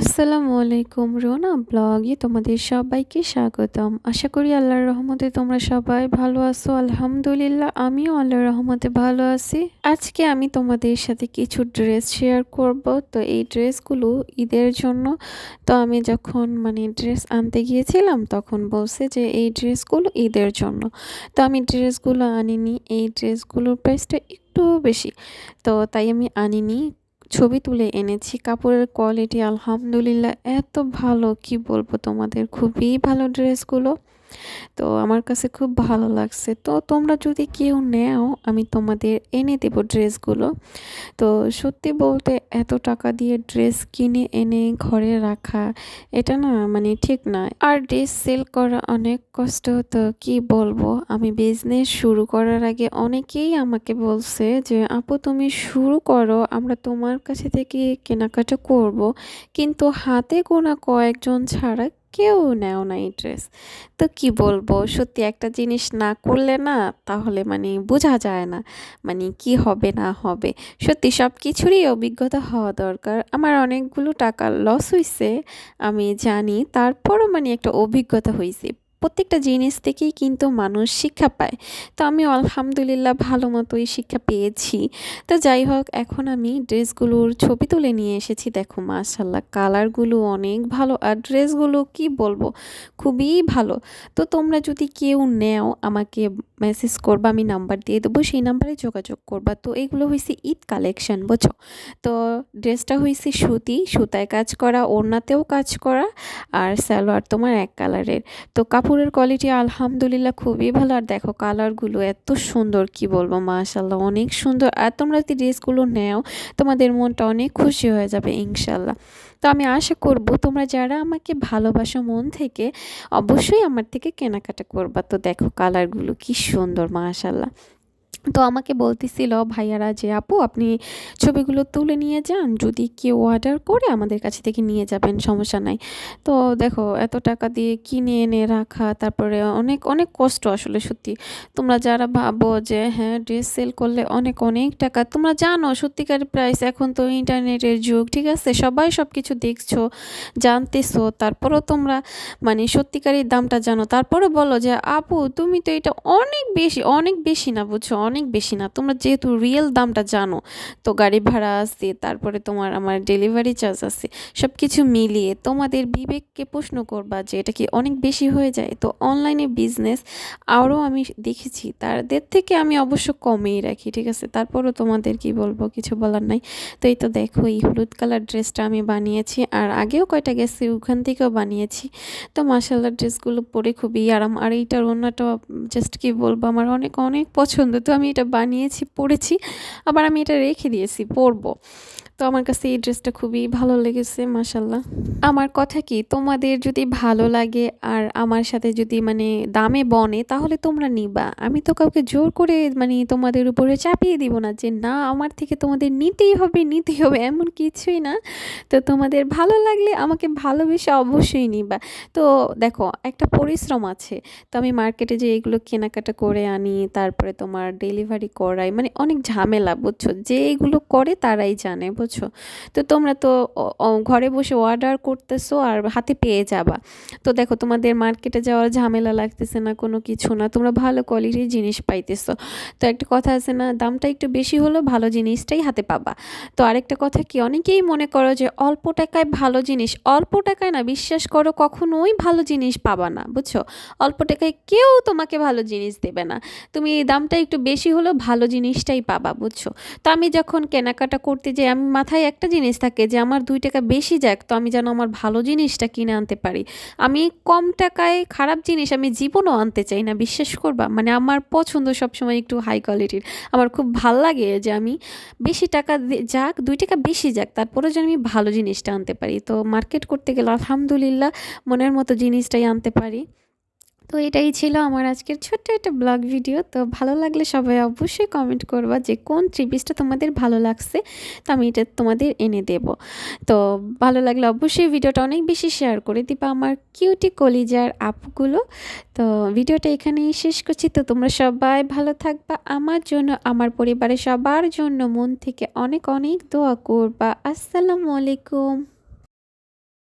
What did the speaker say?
আসসালামু আলাইকুম রোনা ব্লগে তোমাদের সবাইকে স্বাগতম। আশা করি আল্লাহর রহমতে তোমরা সবাই ভালো আছো। আলহামদুলিল্লাহ, আমিও আল্লাহর রহমতে ভালো আছি। আজকে আমি তোমাদের সাথে কিছু ড্রেস শেয়ার করব। তো এই ড্রেসগুলো ঈদের জন্য, তো আমি যখন মানে ড্রেস আনতে গিয়েছিলাম, তখন বলছে যে এই ড্রেসগুলো ঈদের জন্য। তো আমি ড্রেসগুলো আনিনি, এই ড্রেসগুলোর প্রাইসটা একটু বেশি। তো তাই আমি আনিনি। ছবি তুলে এনেছি। কাপড়ের কোয়ালিটি আলহামদুলিল্লাহ এত ভালো কি বলব তোমাদের? খুবই ভালো ড্রেসগুলো তো আমার কাছে খুব ভালো লাগছে। তো তোমরা যদি কেউ নেও, আমি তোমাদের এনে দেবো ড্রেসগুলো। তো সত্যি বলতে এত টাকা দিয়ে ড্রেস কিনে এনে ঘরে রাখা, এটা না মানে ঠিক না। আর ড্রেস সেল করা অনেক কষ্ট, তো কি বলব? আমি বিজনেস শুরু করার আগে অনেকেই আমাকে বলছে যে, আপু, তুমি শুরু করো, আমরা তোমার কাছে থেকে কেনাকাটা করব। কিন্তু হাতে গোনা কয়েকজন ছাড়া কেউ নেও না এই ড্রেস। তো কি বলব, সত্যি একটা জিনিস না করলে না তাহলে মানে বোঝা যায় না মানে কি হবে না হবে। সত্যি সব কিছুরই অভিজ্ঞতা হওয়া দরকার। আমার অনেকগুলো টাকা লস হয়েছে আমি জানি। তারপরও মানে একটা অভিজ্ঞতা হয়েছে প্রত্যেকটা জিনিস থেকেই কিন্তু মানুষ শিক্ষা পায়। তো আমি আলহামদুলিল্লাহ ভালো মতোই শিক্ষা পেয়েছি। তো যাই হোক, এখন আমি ড্রেসগুলোর ছবি তুলে নিয়ে এসেছি। দেখো মাশাল্লাহ কালারগুলো অনেক ভালো আর ড্রেসগুলো কি বলব, খুবই ভালো। তো তোমরা যদি কেউ নেও, আমাকে মেসেজ করবা, আমি নাম্বার দিয়ে দেবো, সেই নাম্বারে যোগাযোগ করবা। তো এগুলো হয়েছে ঈদ কালেকশন বুঝো তো ড্রেসটা হয়েছে সুতি, সুতায় কাজ করা, ওড়নাতেও কাজ করা আর সালোয়ার তোমার এক কালারের তো কাপড়ের কোয়ালিটি আলহামদুলিল্লাহ খুবই ভালো। আর দেখো কালারগুলো এত সুন্দর, কি বলব মাশাল্লাহ অনেক সুন্দর। আর তোমরা যদি ড্রেসগুলো নেও, তোমাদের মনটা অনেক খুশি হয়ে যাবে ইনশাল্লাহ তো আমি আশা করব তোমরা যারা আমাকে ভালোবাসো মন থেকে, অবশ্যই আমার থেকে কেনাকাটা করবা। তো দেখো কালারগুলো কি সুন্দর মাশাল্লাহ তো আমাকে বলতেছিল, ভাইয়ারা যে আপু, আপনি ছবিগুলো তুলে নিয়ে যান। যদি কেউ অর্ডার করে আমাদের কাছে থেকে নিয়ে যাবেন, সমস্যা নাই। তো দেখো, এত টাকা দিয়ে কিনে এনে রাখা, তারপরে অনেক অনেক কষ্ট আসলে সত্যি। তোমরা যারা ভাবো যে হ্যাঁ ড্রেস সেল করলে অনেক অনেক টাকা, তোমরা জানো সত্যিকার প্রাইস এখন তো ইন্টারনেটের যুগ, ঠিক আছে? সবাই সব কিছু দেখছ, জানতেছো, তারপরও তোমরা মানে সত্যিকারের দামটা জানো। তারপরে বলো যে, আপু, তুমি তো এটা অনেক বেশি অনেক বেশি না, বুঝছ? অনেক বেশি না। তোমরা যেহেতু রিয়েল দামটা জানো, তো গাড়ি ভাড়া আছে, তারপরে তোমার আমার ডেলিভারি চার্জ আছে সব কিছু মিলিয়ে তোমাদের বিবেককে প্রশ্ন করবা যে এটা কি অনেক বেশি হয়ে যায়? তো অনলাইনে বিজনেস আরও আমি দেখেছি, তাদের থেকে আমি অবশ্য কমেই রাখি, ঠিক আছে? তারপরও তোমাদের কি বলব, কিছু বলার নাই। তো এই তো দেখো, এই হলুদ কালার ড্রেসটা আমি বানিয়েছি, আর আগেও কয়টা গেছে, ওখান থেকেও বানিয়েছি। তো মাসাল্লাহ ড্রেসগুলো পরে খুবই আরাম, আর এইটার অন্যটা জাস্ট কি বলব, আমার অনেক অনেক পছন্দ। তো আমি এটা বানিয়েছি পড়েছি আবার আমি এটা রেখে দিয়েছি পরবো। তো আমার কাছে এই ড্রেসটা খুবই ভালো লেগেছে মাসাল্লাহ আমার কথা কি, তোমাদের যদি ভালো লাগে আর আমার সাথে যদি মানে দামে বনে, তাহলে তোমরা নিবা। আমি তো কাউকে জোর করে মানে তোমাদের উপরে চাপিয়ে দিব না যে, না, আমার থেকে তোমাদের নিতেই হবে নিতেই হবে। এমন কিছুই না। তো তোমাদের ভালো লাগলে আমাকে ভালোবেসে অবশ্যই নিবা। তো দেখো, একটা পরিশ্রম আছে। তো আমি মার্কেটে যে এগুলো কেনাকাটা করে আনি, তারপরে তোমার ডেলিভারি করাই মানে অনেক ঝামেলা, বুঝছ? যে এগুলো করে তারাই জানে বুঝছ? তো তোমরা তো ঘরে বসে অর্ডার করতেছো আর হাতে পেয়ে যাবা। তো দেখো, তোমাদের মার্কেটে যাওয়ার ঝামেলা লাগতেছে না, কোনো কিছু না, তোমরা ভালো কোয়ালিটির জিনিস পাইতেছো। তো একটা কথা আছে না, দামটা একটু বেশি হলেও ভালো জিনিসটাই হাতে পাবা। তো আরেকটা কথা কি, অনেকেই মনে করো যে অল্প টাকায় ভালো জিনিস, অল্প টাকায় না, বিশ্বাস করো কখনোই ভালো জিনিস পাবা না, বুঝছ? অল্প টাকায় কেউ তোমাকে ভালো জিনিস দেবে না। তুমি দামটা একটু বেশি হলেও ভালো জিনিসটাই পাবা, বুঝছ? তো আমি যখন কেনাকাটা করতে যাই, আমি মাথায় একটা জিনিস থাকে যে আমার দুই টাকা বেশি যাক, তো আমি যেন আমার ভালো জিনিসটা কিনে আনতে পারি। আমি কম টাকায় খারাপ জিনিস আমি জীবনও আনতে চাই না, বিশ্বাস করবা? মানে আমার পছন্দ সবসময় একটু হাই কোয়ালিটির আমার খুব ভালো লাগে যে আমি বেশি টাকা যাক, দুই টাকা বেশি যাক তারপরে যেন আমি ভালো জিনিসটা আনতে পারি। তো মার্কেট করতে গেলে আলহামদুলিল্লাহ মনের মতো জিনিসটাই আনতে পারি। তো এটাই ছিল আমার আজকের ছোট্ট একটা ব্লগ ভিডিও। তো ভালো লাগলে সবাই অবশ্যই কমেন্ট করবা যে কোন থ্রি পিসটা তোমাদের ভালো লাগছে। তো আমি এটা তোমাদের এনে দেব। তো ভালো লাগলে অবশ্যই ভিডিওটা অনেক বেশি শেয়ার করে দিবা আমার কিউটি কলিজার আপগুলো। তো ভিডিওটা এখানেই শেষ করছি। তো তোমরা সবাই ভালো থাকবা। আমার জন্য, আমার পরিবারের সবার জন্য মন থেকে অনেক অনেক দোয়া করবা। আসসালামু আলাইকুম।